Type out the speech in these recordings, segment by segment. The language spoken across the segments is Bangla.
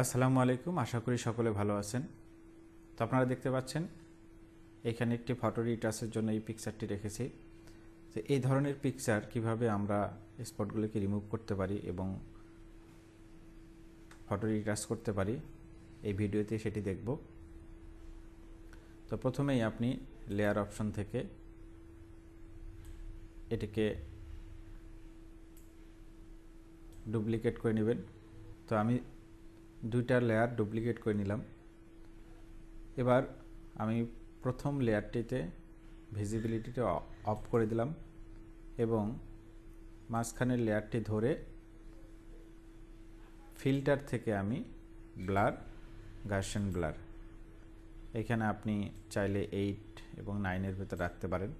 আসসালামু আলাইকুম, আশা করি সকলে ভালো আছেন। তো আপনারা দেখতে পাচ্ছেন, এখানে একটি ফটো রিটাসের জন্য এই পিকচারটি রেখেছি। তো এই ধরনের পিকচার কীভাবে আমরা স্পটগুলোকে রিমুভ করতে পারি এবং ফটো রিটাস করতে পারি, এই ভিডিওতে সেটি দেখব। তো প্রথমেই আপনি লেয়ার অপশন থেকে এটিকে ডুপ্লিকেট করে নেবেন। তো আমি দুইটা লেয়ার ডুপ্লিকেট করে নিলাম। এবার আমি প্রথম লেয়ারটিতে ভিজিবিলিটিটা অফ করে দিলাম এবং মাঝখানের লেয়ারটি ধরে ফিল্টার থেকে আমি ব্লার গার্সেন ব্লার এখানে আপনি চাইলে এইট এবং নাইনের ভেতর রাখতে পারেন।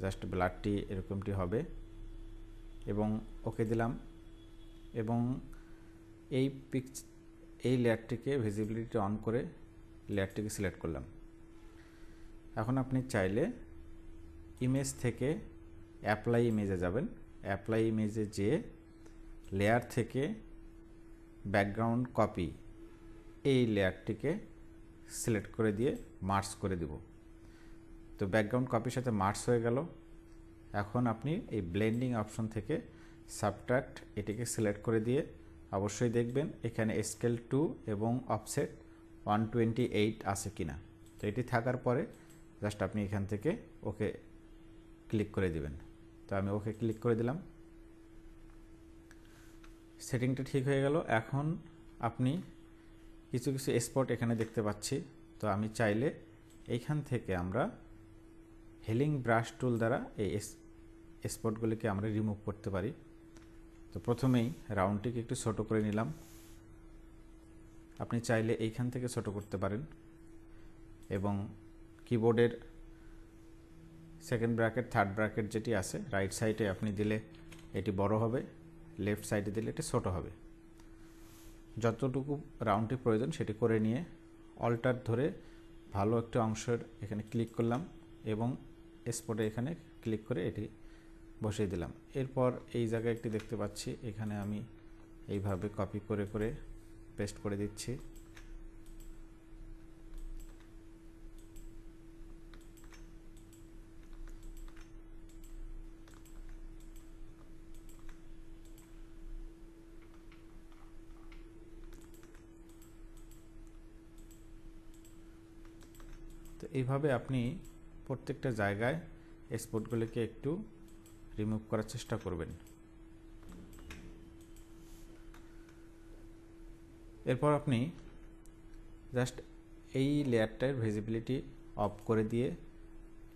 জাস্ট ব্লারটি এরকমটি হবে। এবং ওকে দিলাম। এবং এই পিকচ এই লেয়ারটিকে ভিজিবিলিটি অন করে লেয়ারটিকে সিলেক্ট করলাম। এখন আপনি চাইলে ইমেজ থেকে অ্যাপ্লাই ইমেজে যাবেন। অ্যাপ্লাই ইমেজে যেয়ে লেয়ার থেকে ব্যাকগ্রাউন্ড কপি এই লেয়ারটিকে সিলেক্ট করে দিয়ে মার্স করে দিব। তো ব্যাকগ্রাউন্ড কপির সাথে মার্স হয়ে গেল। এখন আপনি এই ব্লেন্ডিং অপশন থেকে সাবট্রাক্ট এটিকে সিলেক্ট করে দিয়ে অবশ্যই দেখবেন। এখানে স্কেল টু এবং অফসেট ওয়ান টোয়েন্টি এইট আছে কিনা। তো এটি থাকার পরে জাস্ট আপনি এখান থেকে ওকে ক্লিক করে দিবেন। তো আমি ওকে ক্লিক করে দিলাম। সেটিংটা ঠিক হয়ে গেল। এখন আপনি কিছু কিছু স্পট এখানে দেখতে পাচ্ছি। তো আমি চাইলে এইখান থেকে আমরা হেলিং ব্রাশ টুল দ্বারা এই স্পটগুলিকে আমরা রিমুভ করতে পারি। তো প্রথমেই রাউন্ডটিকে একটু ছোট করে নিলাম। আপনি চাইলে এইখান থেকে ছোট করতে পারেন এবং কিবোর্ডের সেকেন্ড ব্র্যাকেট, থার্ড ব্র্যাকেট যেটি আছে, রাইট সাইডে আপনি দিলে এটি বড় হবে, লেফট সাইডে দিলে এটি ছোট হবে। যতটুকু রাউন্ডটি প্রয়োজন সেটি করে নিয়ে অল্টার ধরে ভালো একটা অংশের এখানে ক্লিক করলাম এবং স্পটে এখানে ক্লিক করে এটি বসিয়ে দিলাম। এরপর এই জায়গায় একটি দেখতে পাচ্ছি, এখানে আমি এইভাবে কপি করে করে পেস্ট করে দিচ্ছি। তো এইভাবে আপনি প্রত্যেকটা জায়গায় স্পটগুলিকে একটু রিমুভ করার চেষ্টা করবেন। এরপর আপনি জাস্ট এই লেয়ারটার ভিজিবিলিটি অফ করে দিয়ে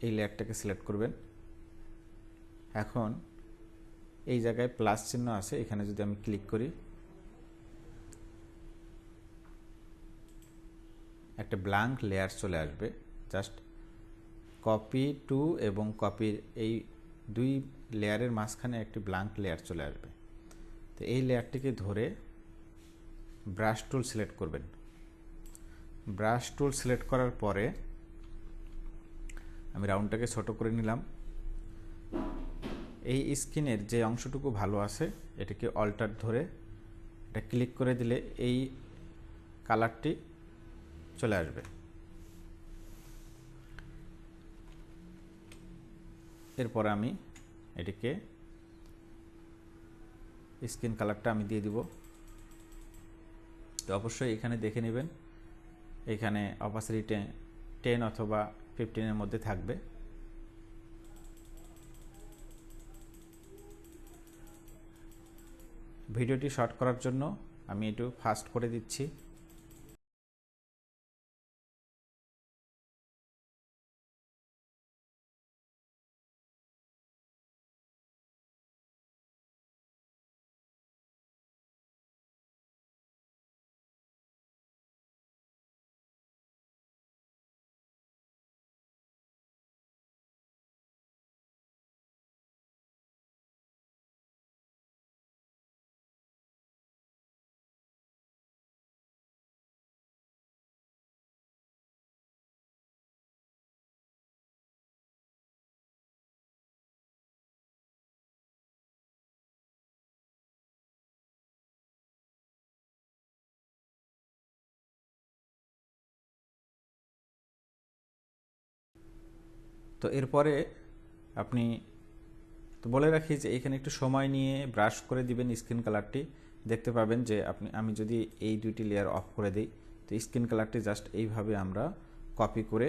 এই লেয়ারটাকে সিলেক্ট করবেন। এখন এই জায়গায় প্লাস চিহ্ন আছে, এখানে যদি আমি ক্লিক করি, একটা ব্ল্যাঙ্ক লেয়ার চলে আসবে। জাস্ট কপি টু এবং কপির এই দুই লেয়ারের মাঝখানে একটি ব্ল্যাঙ্ক লেয়ার চলে আসবে। তো এই লেয়ারটিকে ধরে ব্রাশ টুল সিলেক্ট করবেন। ব্রাশ টুল সিলেক্ট করার পরে আমি রাউন্ডটাকে ছোট করে নিলাম। এই স্কিনের যে অংশটুকু ভালো আছে, এটাকে অল্টার ধরে এটা ক্লিক করে দিলে এই কালারটি চলে আসবে। এরপর আমি এটিকে স্কিন কালারটা আমি দিয়ে দিব। তো অবশ্যই এখানে দেখে নেবেন, এখানে অপাসিটি টেন অথবা ফিফটিনের মধ্যে থাকবে। ভিডিওটি শর্ট করার জন্য আমি একটু ফাস্ট করে দিচ্ছি। তো এরপরে আপনি তো বলে রাখি যে এখানে একটু সময় নিয়ে ব্রাশ করে দিবেন স্কিন কালারটি দেখতে পাবেন যে আপনি, আমি যদি এই দুইটি লেয়ার অফ করে দিই, তো স্কিন কালারটি জাস্ট এইভাবে আমরা কপি করে,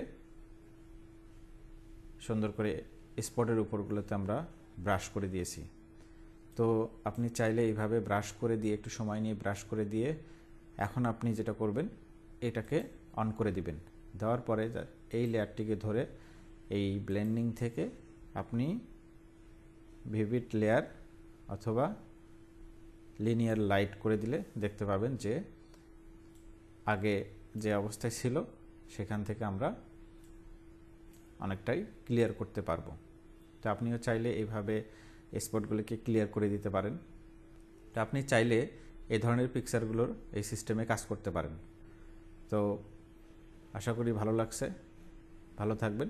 সুন্দর করে স্পটের উপরগুলোতে আমরা ব্রাশ করে দিয়েছি। তো আপনি চাইলে এইভাবে ব্রাশ করে দিয়ে, একটু সময় নিয়ে ব্রাশ করে দিয়ে এখন আপনি যেটা করবেন, এটাকে অন করে দিবেন। দেওয়ার পরে এই লেয়ারটিকে ধরে এই ব্লেন্ডিং থেকে আপনি ভিভিড লেয়ার অথবা লিনিয়ার লাইট করে দিলে দেখতে পাবেন যে আগে যে অবস্থায় ছিল, সেখান থেকে আমরা অনেকটাই ক্লিয়ার করতে পারব। তো আপনিও চাইলে এইভাবে স্পটগুলিকে ক্লিয়ার করে দিতে পারেন। তো আপনি চাইলে এই ধরনের পিকচারগুলোর এই সিস্টেমে কাজ করতে পারেন। তো আশা করি ভালো লাগছে। ভালো থাকবেন।